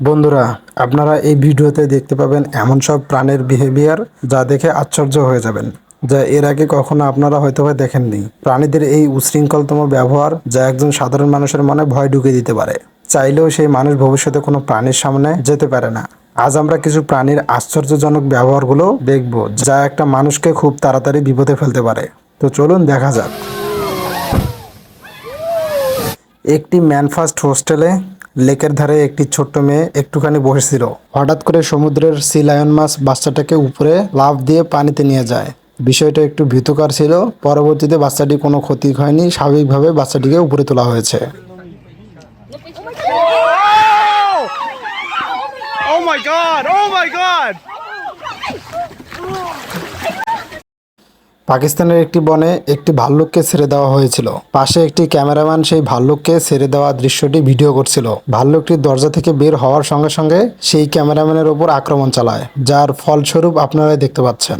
বন্ধুরা, আপনারা এই ভিডিওতে দেখতে পাবেন এমন সব প্রাণের বিহেভিয়ার যা দেখে আশ্চর্য হয়ে যাবেন, যা এর আগে কখনো আপনারা হয়তো বা দেখেননি। প্রাণীদের এই উশৃঙ্খলতম ব্যবহার যা একজন সাধারণ মানুষের মনে ভয় ঢুকিয়ে দিতে পারে। চাইলেও সেই মানুষ ভবিষ্যতে কোনো প্রাণীর সামনে যেতে পারে না। আজ আমরা কিছু প্রাণীর আশ্চর্যজনক ব্যবহারগুলো দেখব, যা একটা মানুষকে খুব তাড়াতাড়ি বিপদে ফেলতে পারে। তো চলুন দেখা যাক। একটি ম্যানফাস্ট হোস্টেলে লেকের ধারে একটি ছোট্ট মেয়ে একটুখানি বসেছিল। হঠাৎ করে সমুদ্রের সি লায়ন মাছ বাচ্চাটাকে উপরে লাফ দিয়ে পানিতে নিয়ে যায়। বিষয়টা একটু ভীতকর ছিল। পরবর্তীতে বাচ্চাটি কোনো ক্ষতি হয়নি। স্বাভাবিকভাবে বাচ্চাটিকে উপরে তোলা হয়েছে। Oh my god! Oh my god! পাকিস্তানের একটি বনে একটি ভাল্লুককে ছেড়ে দেওয়া হয়েছিল। পাশে একটি ক্যামেরাম্যান সেই ভাল্লুককে ছেড়ে দেওয়া দৃশ্যটি ভিডিও করছিল। ভাল্লুকটি দরজা থেকে বের হওয়ার সঙ্গে সঙ্গে সেই ক্যামেরাম্যানের ওপর আক্রমণ চালায়, যার ফলস্বরূপ আপনারাই দেখতে পাচ্ছেন।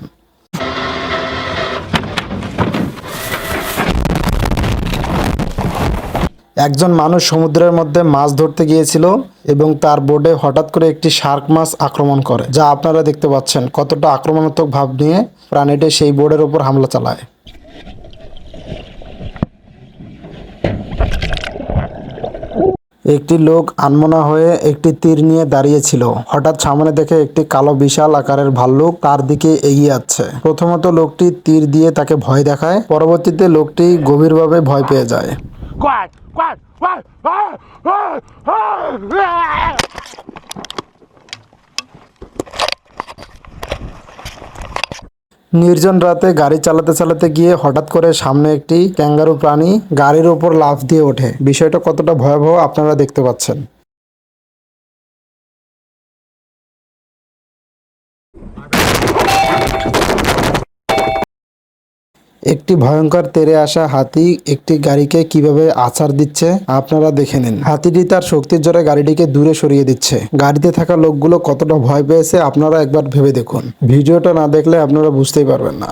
একজন মানুষ সমুদ্রের মধ্যে মাছ ধরতে গিয়েছিল এবং তার বোর্ডে হঠাৎ করে একটি শার্ক মাছ আক্রমণ করে, যা আপনারা দেখতে পাচ্ছেন কতটা আক্রমণাত্মক ভাব নিয়ে প্রাণীটি সেই বোর্ডের উপর হামলা চালায়। একটি লোক আনমনা হয়ে একটি তীর নিয়ে দাঁড়িয়েছিল। হঠাৎ সামনে দেখে একটি কালো বিশাল আকারের ভাল্লুক তার দিকে এগিয়ে আসছে প্রথমত লোকটি তীর দিয়ে তাকে ভয় দেখায়, পরবর্তীতে লোকটি গভীরভাবে ভয় পেয়ে যায়। Quack! Quack! Ah! Ah! Ah! Ah! নির্জন রাতে গাড়ি চালাতে চালাতে গিয়ে হঠাৎ করে সামনে একটি ক্যাঙ্গারু প্রাণী গাড়ির উপর লাফ দিয়ে ওঠে বিষয়টা কতটা ভয়াবহ আপনারা দেখতে পাচ্ছেন একটি ভয়ঙ্কর তেরে আসা হাতি একটি গাড়িকে কীভাবে আছাড় দিচ্ছে, আপনারা দেখে নিন। হাতিটি তার শক্তির জোরে গাড়িটিকে দূরে সরিয়ে দিচ্ছে। গাড়িতে থাকা লোকগুলো কতটা ভয় পেয়েছে, আপনারা একবার ভেবে দেখুন। ভিডিওটা না দেখলে আপনারা বুঝতেই পারবেন না।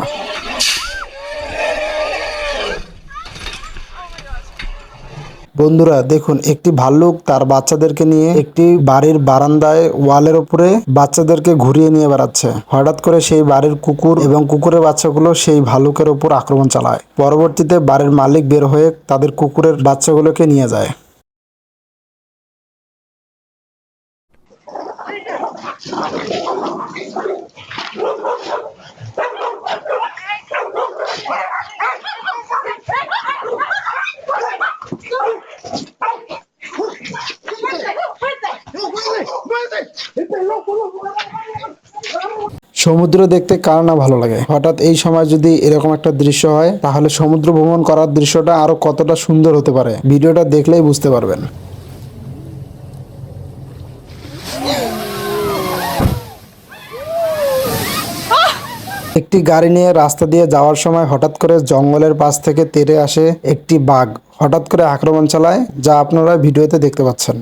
বন্ধুরা, দেখুন, একটি ভাল্লুক তার বাচ্চাদেরকে নিয়ে একটি বাড়ির বারান্দায়, ওয়ালের উপরে বাচ্চাদেরকে ঘুরিয়ে নিয়ে বেড়াচ্ছে। হঠাৎ করে সেই বাড়ির কুকুর এবং কুকুরের বাচ্চাগুলো সেই ভাল্লুকের উপর আক্রমণ চালায়। পরবর্তীতে বাড়ির মালিক বের হয়ে তাদের কুকুরের বাচ্চাগুলোকে নিয়ে যায়। সমুদ্র দেখতে কার না ভালো লাগে? হঠাৎ এই সময় যদি এরকম একটা দৃশ্য হয়, তাহলে সমুদ্র ভ্রমণ করার দৃশ্যটা আরও কতটা সুন্দর হতে পারে? ভিডিওটা দেখলেই বুঝতে পারবেন। একটি গাড়ি নিয়ে রাস্তা দিয়ে যাওয়ার সময় হঠাৎ করে জঙ্গলের পাশ থেকে তেড়ে আসে একটি বাঘ। হঠাৎ করে আক্রমণ চালায়, যা আপনারা ভিডিওতে দেখতে পাচ্ছেন।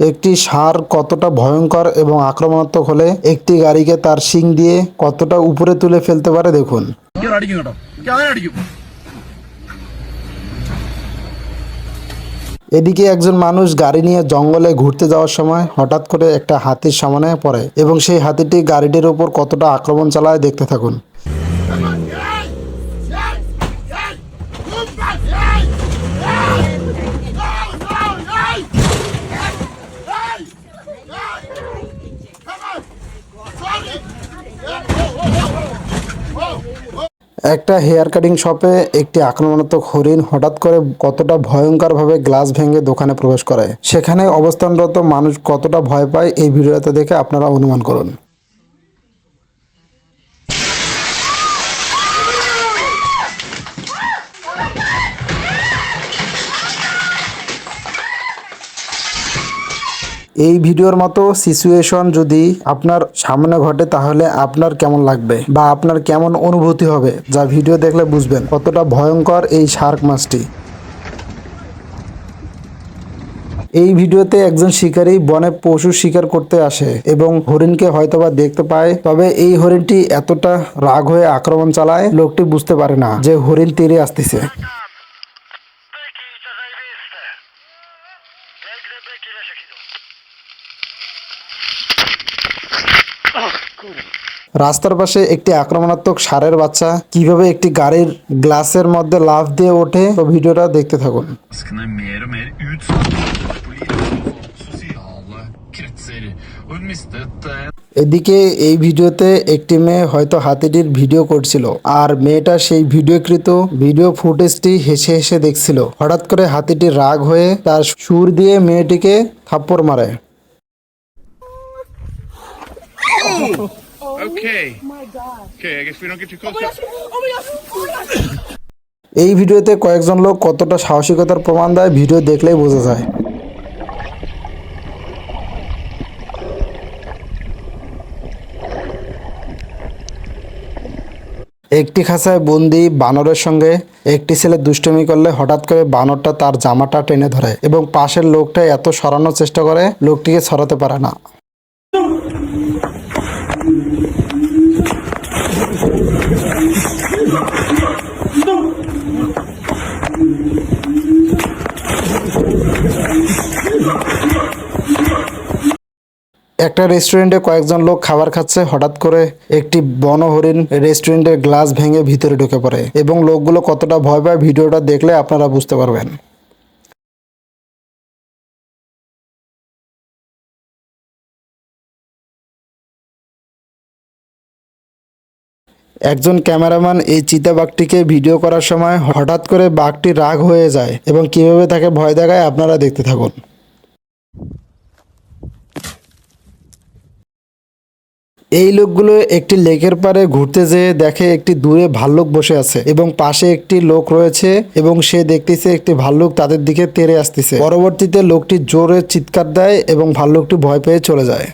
একটি সার কতটা ভয়ঙ্কর এবং আক্রমণাত্মক হলে একটি গাড়িকে তার শিং দিয়ে কতটা উপরে তুলে ফেলতে পারে দেখুন। এদিকে একজন মানুষ গাড়ি নিয়ে জঙ্গলে ঘুরতে যাওয়ার সময় হঠাৎ করে একটা হাতির সামনে পড়ে এবং সেই হাতিটি গাড়িটির ওপর কতটা আক্রমণ চালায় দেখতে থাকুন। হেয়ার কাটিং শপে একটি আক্রমণাত্মক হরিণ হঠাৎ করে কতটা ভয়ঙ্করভাবে গ্লাস ভেঙে দোকানে প্রবেশ করে। সেখানে অবস্থানরত মানুষ কতটা ভয় পায় এই ভিডিওটা দেখে আপনারা অনুমান করুন। এই ভিডিওর মতো সিচুয়েশন যদি আপনার সামনে ঘটে, তাহলে আপনার কেমন লাগবে বা আপনার কেমন অনুভূতি হবে যা ভিডিও দেখলে বুঝবেন কতটা ভয়ঙ্কর এই শার্ক মাছটি। এই ভিডিওতে একজন শিকারী বনে পশু শিকার করতে আসে এবং হরিণকে হয়তোবা দেখতে পায়, তবে এই হরিণটি এতটা রাগ হয়ে আক্রমণ চালায়, লোকটি বুঝতে পারে না যে হরিণ তীরে আসতেছে। রাস্তার পাশে একটি আক্রমণাত্মক ষাঁড়ের বাচ্চা। কীভাবে একটি গাড়ির গ্লাসের মধ্যে লাফ দিয়ে ওঠে তো ভিডিওটা দেখতে থাকুন। Eh, এদিকে এই ভিডিওতে একটি মেয়ে হয়তো হাতিটির ভিডিও করছিল আর মেয়েটা সেই ভিডিওকৃত ভিডিও ফুটেজটি হেসে হেসে দেখছিল। হঠাৎ করে হাতিটি রাগ হয়ে তার সুর দিয়ে মেয়েটিকে থাপ্পড় মারে। Okay. Okay, I guess we don't get too close. Oh my gosh! Oh my gosh! এই ভিডিওতে কয়েকজন লোক কতটা সাহসিকতার প্রমাণ দেয় ভিডিও দেখলেই বোঝা যায় একটি খাঁচায় বন্দি বানরের সঙ্গে একটি ছেলে দুষ্টমি করলে হঠাৎ করে বানরটা তার জামাটা টেনে ধরে এবং পাশের লোকটা এত সরানোর চেষ্টা করে লোকটিকে সরাতে পারে না একটা রেস্টুরেন্টে কয়েকজন লোক খাবার খাচ্ছে, হঠাৎ করে একটি বনহরিণ রেস্টুরেন্টের গ্লাস ভেঙে ভিতরে ঢুকে পড়ে এবং লোকগুলো কতটা ভয় পায় ভিডিওটা দেখলে আপনারা বুঝতে পারবেন। একজন ক্যামেরাম্যান এই চিতাবাঘটিকে ভিডিও করার সময় হঠাৎ করে বাঘটি রাগ হয়ে যায় এবং কীভাবে তাকে ভয় দেখায় আপনারা দেখতে থাকুন। এই লোকগুলো একটি লেকের পারে ঘুরতে যেয়ে দেখে একটি দূরে ভাল্লুক বসে আছে এবং পাশে একটি লোক রয়েছে এবং সে দেখতেছে একটি ভাল্লুক তাদের দিকে তেরে আসতেছে। পরবর্তীতে লোকটি জোরে চিৎকার দেয় এবং ভাল্লুকটি ভয় পেয়ে চলে যায়।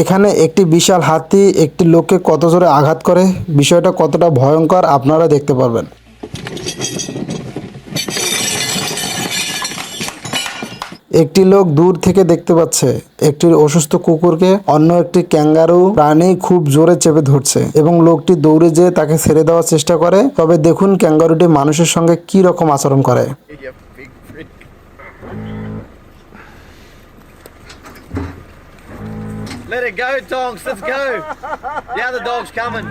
এখানে একটি বিশাল হাতি একটি লোককে কত জোরে আঘাত করে? বিষয়টা কতটা ভয়ঙ্কর আপনারা দেখতে পারবেন। একটি লোক দূর থেকে দেখতে পাচ্ছে, একটি অসুস্থ কুকুরকে, অন্য একটি ক্যাঙ্গারু প্রাণী খুব জোরে চেপে ধরছে এবং লোকটি দৌড়ে যেয়ে তাকে ছেড়ে দেওয়ার চেষ্টা করে। তবে দেখুন ক্যাঙ্গারুটি মানুষের সঙ্গে কি রকম আচরণ করে। Let it go, dogs. Let's go. The other dog's coming.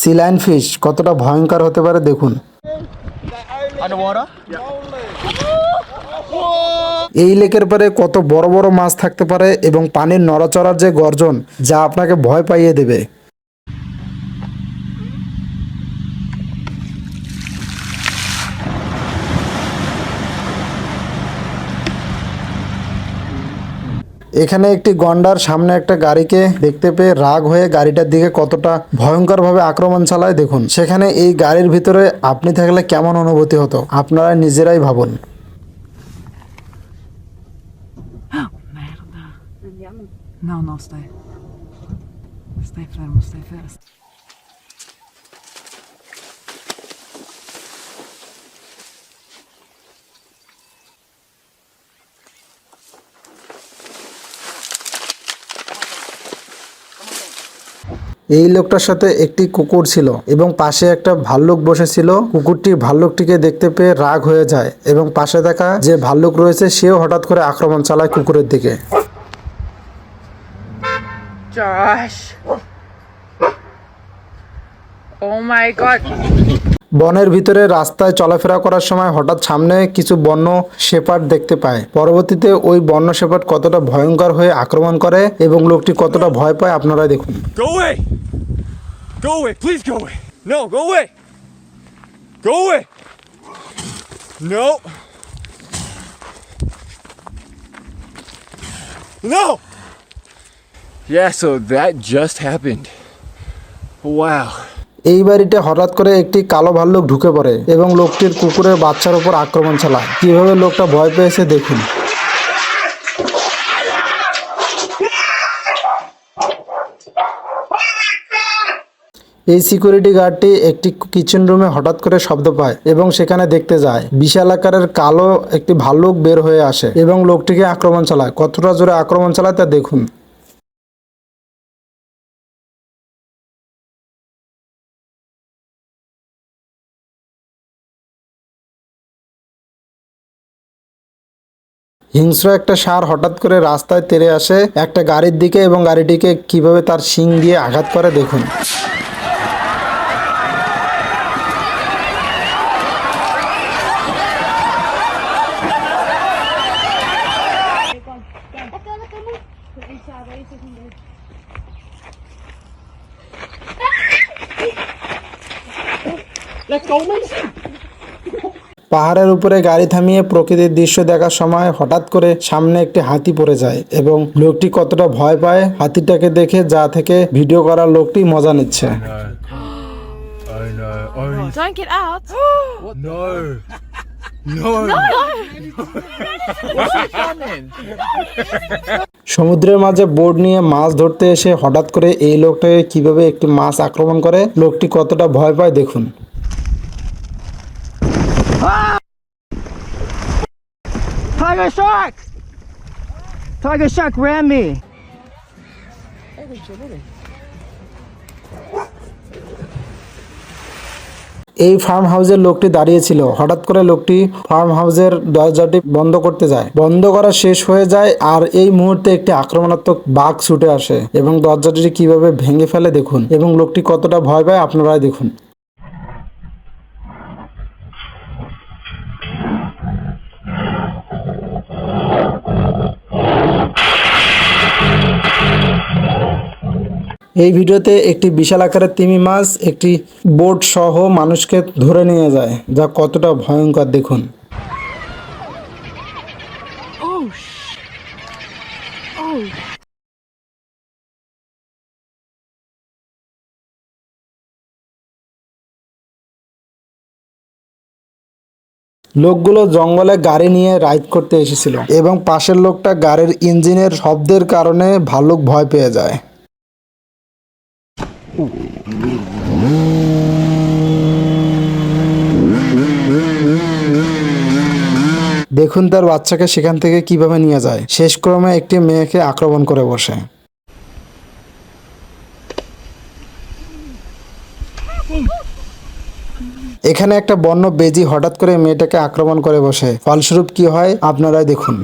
Sea lion fish কতটা ভয়ঙ্কর হতে পারে দেখুন Underwater? এই লেকের পারে কত বড় বড় মাছ থাকতে পারে এবং পানির নড়াচড়ার যে গর্জন, যা আপনাকে ভয় পাইয়ে দেবে। এখানে একটি গন্ডার সামনে একটা গাড়িকে দেখতে পেয়ে রাগ হয়ে গাড়িটার দিকে কতটা ভয়ঙ্করভাবে আক্রমণ চালায় দেখুন। সেখানে এই গাড়ির ভিতরে আপনি থাকলে কেমন অনুভূতি হতো? আপনারা নিজেরাই ভাবুন। No, no, stay. Stay firm, stay fast. এই লোকটার সাথে একটি কুকুর ছিল এবং পাশে একটা ভাল্লুক বসেছিল কুকুরটি ভাল্লুকটিকে দেখতে পেয়ে রাগ হয়ে যায় এবং পাশে থাকা যে ভাল্লুক রয়েছে সেও হঠাৎ করে আক্রমণ চালায় কুকুরের দিকে Josh. Oh my god. বনের ভিতরে রাস্তায় চলাফেরা করার সময় হঠাৎ সামনে কিছু বন্য শেপার্ড দেখতে পায় পরবর্তীতে ওই বন্য শেপার্ড কতটা ভয়ঙ্কর হয়ে আক্রমণ করে এবং লোকটি কতটা ভয় পায় আপনারা দেখুন Go away! Go away! Please go away! No, go away! Go away! No! No! Yeah, so that just happened. Wow. এই বাড়িতে হঠাৎ করে একটি কালো ভাল্লুক ঢুকে পড়ে এবং লোকটির কুকুরের বাচ্চার উপর আক্রমণ চালায় কীভাবে লোকটা ভয় পেয়েছে দেখুন এই সিকিউরিটি গার্ডটি একটি কিচেন রুমে হঠাৎ করে শব্দ পায় এবং সেখানে দেখতে যায় বিশাল আকারের কালো একটি ভাল্লুক বের হয়ে আসে এবং লোকটিকে আক্রমণ চালায় কতটা জোরে আক্রমণ চালায় তা দেখুন হিংস্র একটা সার হঠাৎ করে রাস্তায় তেরে আসে একটা গাড়ির দিকে এবং গাড়িটিকে কীভাবে তার শিং দিয়ে আঘাত করে দেখুন। পাহাড়ের উপরে গাড়ি থামিয়ে প্রকৃতির দৃশ্য দেখার সময় হঠাৎ করে সামনে একটি হাতি পড়ে যায় এবং লোকটি কতটা ভয় পায় হাতিটাকে দেখে যা থেকে ভিডিও করার লোকটি মজা নিচ্ছে I know. Don't get out. no. No. সমুদ্রের মাঝে বোর্ড নিয়ে মাছ ধরতে এসে হঠাৎ করে এই লোকটাকে কীভাবে একটি মাছ আক্রমণ করে লোকটি কতটা ভয় পায় দেখুন Tiger shark! Tiger shark ran me. এই ফার্ম হাউসের লোকটি দাঁড়িয়েছিল হঠাৎ করে লোকটি ফার্ম হাউসের দরজাটি বন্ধ করতে যায় বন্ধ করা শেষ হয়ে যায় আর এই মুহূর্তে একটি আক্রমণাত্মক বাঘ ছুটে আসে এবং দরজাটি কীভাবে ভেঙে ফেলে দেখুন এবং লোকটি কতটা ভয় পায় আপনারাই দেখুন এই ভিডিওতে একটি বিশাল আকারের তিমি মাছ একটি বোট সহ মানুষকে ধরে নিয়ে যায়, যা কতটা ভয়ঙ্কর দেখুন. লোকগুলো জঙ্গলে গাড়ি নিয়ে রাইড করতে এসেছিল এবং পাশের লোকটা গাড়ির ইঞ্জিনের শব্দের কারণে ভালুক ভয় পেয়ে যায় দেখুন তার বাচ্চাকে সেখান থেকে কীভাবে নিয়ে যায়। শেষ ক্রমে একটি মেয়েকে আক্রমণ করে বসে। এখানে একটা বন্য বেজি হঠাৎ করে মেয়েটাকে আক্রমণ করে বসে। ফলস্বরূপ কি হয়? আপনারাই দেখুন।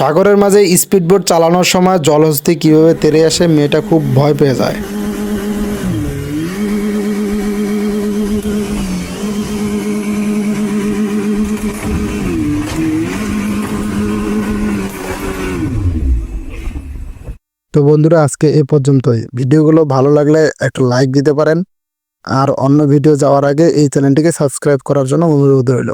সাগরের মাঝে স্পিডবোট চালানোর সময় জলহস্তি কীভাবে তেরে আসে মেয়েটা খুব ভয় পেয়ে যায়। তো বন্ধুরা, আজকে এ পর্যন্তই। ভিডিওগুলো ভালো লাগলে একটা লাইক দিতে পারেন। আর অন্য ভিডিও যাওয়ার আগে এই চ্যানেলটিকে সাবস্ক্রাইব করার জন্য অনুরোধ রইল।